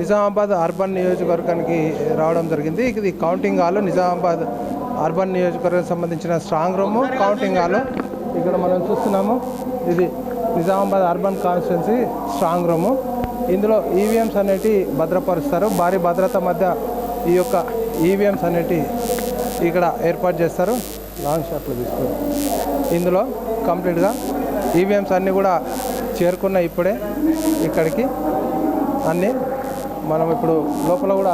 Nizamabad urban నియోజకవర్గానికి రావడం జరిగింది. ఇది కౌంటింగ్ హాల్ నిజామాబాద్ అర్బన్ నియోజకవర్గం సంబంధించిన స్ట్రాంగ్ రూమ్ కౌంటింగ్ హాల్. ఇక్కడ మనం చూస్తున్నాము ఇది Nizamabad urban constituency strong room. ఇందులో ఈవీఎంస్ అనేటి భద్రపరుస్తారు. భారీ భద్రత మధ్య ఈ యొక్క ఈవీఎంస్ అనేటి ఇక్కడ ఏర్పాటు చేస్తారు. లాంగ్ షాట్లు తీసుకుని. ఇందులో కంప్లీట్గా ఈవీఎంస్ అన్నీ కూడా చేరుకున్నాయి ఇప్పుడే ఇక్కడికి. అన్నీ మనం ఇప్పుడు లోపల కూడా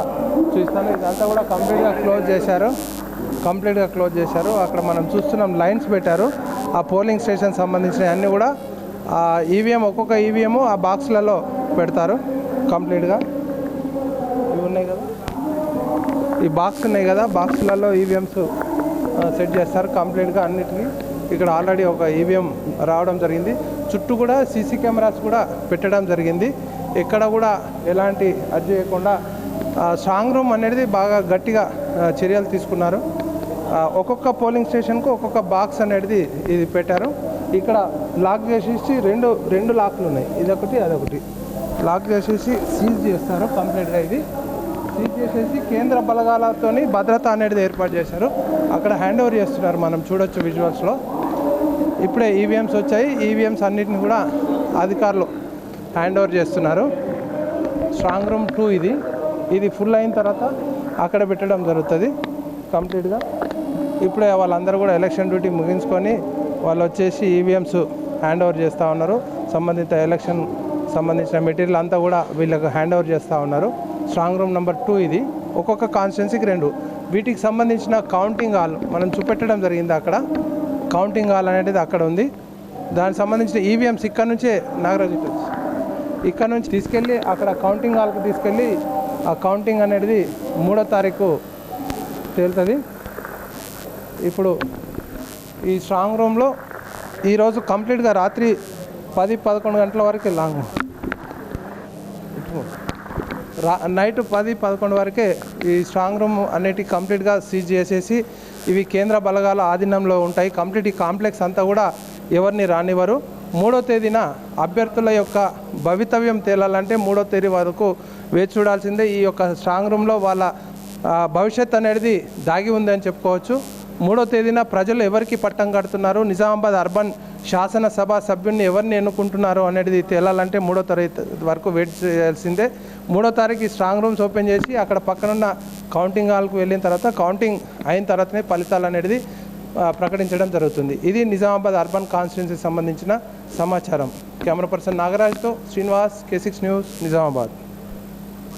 చూస్తాను ఇదంతా కూడా కంప్లీట్గా క్లోజ్ చేశారు. కంప్లీట్గా క్లోజ్ చేశారు. అక్కడ మనం చూస్తున్నాం లైన్స్ పెట్టారు. ఆ పోలింగ్ స్టేషన్ సంబంధించిన అన్నీ కూడా ఆ ఈవీఎం ఒక్కొక్క ఈవీఎం ఆ బాక్స్లలో పెడతారు కంప్లీట్గా. ఇవి ఉన్నాయి కదా. ఈ బాక్స్ ఉన్నాయి కదా. బాక్స్లలో ఈవీఎంస్ సెట్ చేస్తారు కంప్లీట్గా అన్నిటినీ. ఇక్కడ ఆల్రెడీ ఒక ఈవీఎం రావడం జరిగింది. చుట్టూ కూడా సీసీ కెమెరాస్ కూడా పెట్టడం జరిగింది. ఎక్కడ కూడా ఎలాంటి అది చేయకుండా స్ట్రాంగ్ రూమ్ అనేది బాగా గట్టిగా చర్యలు తీసుకున్నారు. ఒక్కొక్క పోలింగ్ స్టేషన్కు ఒక్కొక్క బాక్స్ అనేది ఇది పెట్టారు. ఇక్కడ లాక్ చేసేసి రెండు రెండు లాక్లు ఉన్నాయి. ఇదొకటి అదొకటి. లాక్ చేసేసి సీజ్ చేస్తారు కంప్లీట్గా ఇది. సీజ్ చేసేసి కేంద్ర బలగాలతోని భద్రత అనేది ఏర్పాటు చేశారు. అక్కడ హ్యాండ్ ఓవర్ చేస్తున్నారు మనం చూడొచ్చు విజువల్స్లో. ఇప్పుడే ఈవీఎంస్ వచ్చాయి. ఈవీఎంస్ అన్నిటిని కూడా అధికారులు హ్యాండ్ ఓవర్ చేస్తున్నారు. స్ట్రాంగ్ రూమ్ టూ ఇది. ఇది ఫుల్ అయిన తర్వాత అక్కడ పెట్టడం జరుగుతుంది. కంప్లీట్గా. ఇప్పుడే వాళ్ళందరూ కూడా ఎలక్షన్ డ్యూటీ ముగించుకొని వాళ్ళు వచ్చేసి ఈవీఎంస్ హ్యాండ్ ఓవర్ చేస్తూ ఉన్నారు. సంబంధిత ఎలక్షన్ సంబంధించిన మెటీరియల్ అంతా కూడా వీళ్ళకు హ్యాండ్ ఓవర్ చేస్తూ ఉన్నారు. స్ట్రాంగ్ రూమ్ నెంబర్ టూ ఇది. ఒక్కొక్క కాన్స్టిట్యున్సీకి రెండు. వీటికి సంబంధించిన కౌంటింగ్ హాల్ మనం చూపెట్టడం జరిగింది అక్కడ. కౌంటింగ్ హాల్ అనేది అక్కడ ఉంది. దానికి సంబంధించిన ఈవీఎంస్ ఇక్కడ నుంచే నాగరాజు ఇక్కడ నుంచి తీసుకెళ్ళి అక్కడ కౌంటింగ్ హాల్కి తీసుకెళ్ళి ఆ కౌంటింగ్ అనేది మూడో తారీఖు తేలుతుంది. ఇప్పుడు ఈ స్ట్రాంగ్ రూమ్లో ఈరోజు కంప్లీట్గా రాత్రి పది పదకొండు గంటల వరకు లాంగ్. రా నైట్ పది పదకొండు వరకే ఈ స్ట్రాంగ్ రూమ్ అనేటి కంప్లీట్గా సీజ్ చేసేసి ఇవి కేంద్ర బలగాల ఆధీనంలో ఉంటాయి. కంప్లీట్ ఈ కాంప్లెక్స్ అంతా కూడా ఎవరిని రానివ్వరు. మూడో తేదీన అభ్యర్థుల యొక్క భవితవ్యం తేలాలంటే మూడో తేదీ వరకు వేచి చూడాల్సిందే. ఈ యొక్క స్ట్రాంగ్ రూమ్లో వాళ్ళ భవిష్యత్ అనేది దాగి ఉందని చెప్పుకోవచ్చు. మూడో తేదీన ప్రజలు ఎవరికి పట్టం కడుతున్నారు? నిజామాబాద్ అర్బన్ శాసనసభ సభ్యుడిని ఎవరిని ఎన్నుకుంటున్నారు అనేది తేలాలంటే మూడో తరగతి వరకు వెయిట్ చేయాల్సిందే. మూడో తారీఖు స్ట్రాంగ్ రూమ్స్ ఓపెన్ చేసి అక్కడ పక్కనున్న కౌంటింగ్ హాల్కు వెళ్ళిన తర్వాత కౌంటింగ్ అయిన తర్వాతనే ఫలితాలు అనేది ప్రకటించడం జరుగుతుంది. ఇది నిజామాబాద్ అర్బన్ కాన్స్టిట్యున్సీకి సంబంధించిన సమాచారం. Camera person నాగరాజ్తో Srinivas K six news Nizamabad.